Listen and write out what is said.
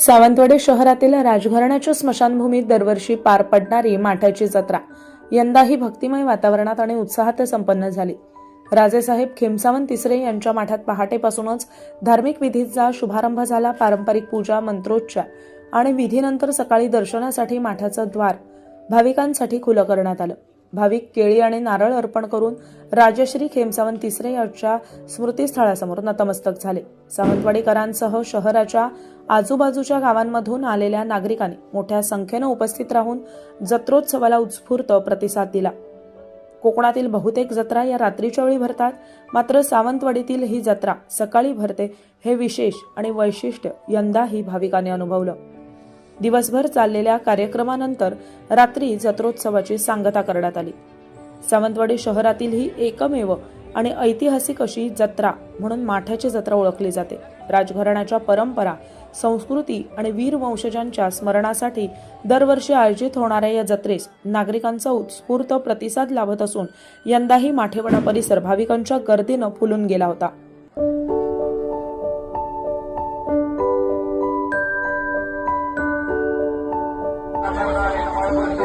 सावंतवाडी शहरातील राजघराण्याच्या स्मशानभूमीत दरवर्षी पार पडणारी माठाची जत्रा. यंदाही भक्तिमय वातावरणात आणि उत्साहात संपन्न झाली. राजेसाहेब खेमसावंत तिसरे यांच्या माठात पहाटेपासूनच धार्मिक विधीचा शुभारंभ झाला. पारंपरिक पूजा मंत्रोच्चार आणि विधीनंतर सकाळी दर्शनासाठी माठाचं द्वार भाविकांसाठी खुलं करण्यात आलं. भाविक केळी आणि नारळ अर्पण करून राजश्री खेमसावंत तिसरे यांच्या स्मृतीस्थळासमोर नतमस्तक झाले. सावंतवाडीकरांसह शहराच्या आजूबाजूच्या गावांमधून आलेल्या नागरिकांनी मोठ्या संख्येनं उपस्थित राहून जत्रोत्सवाला उत्स्फूर्त प्रतिसाद दिला. कोकणातील बहुतेक जत्रा या रात्रीच्या वेळी भरतात. मात्र सावंतवाडीतील ही जत्रा सकाळी भरते हे विशेष आणि वैशिष्ट्य यंदाही भाविकांनी अनुभवलं. दिवसभर चाललेल्या कार्यक्रमानंतर रात्री जत्रोत्सवाची सांगता करण्यात आली. सावंतवाडी शहरातील ही एकमेव आणि ऐतिहासिक अशी जत्रा म्हणून माठ्याची जत्रा ओळखली जाते. राजघराण्याच्या परंपरा संस्कृती आणि वीर वंशजांच्या स्मरणासाठी दरवर्षी आयोजित होणाऱ्या या जत्रेस नागरिकांचा उत्स्फूर्त प्रतिसाद लाभत असून यंदाही माठेवाडा परिसर भाविकांच्या गर्दीनं फुलून गेला होता. I'm not going to